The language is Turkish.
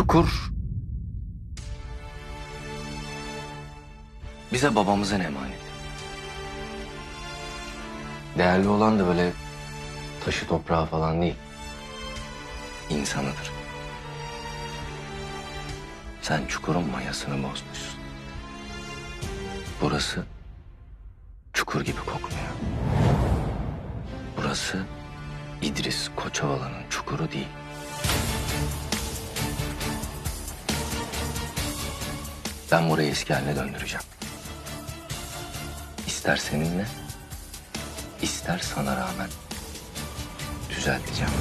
Çukur bize babamızın emaneti. Değerli olan da böyle taşı toprağı falan değil. İnsanıdır. Sen çukurun mayasını bozmuşsun. Burası çukur gibi kokmuyor. Burası İdris Koçovalı'nın çukuru değil. Ben burayı eski haline döndüreceğim. İster seninle, ister sana rağmen düzelteceğim.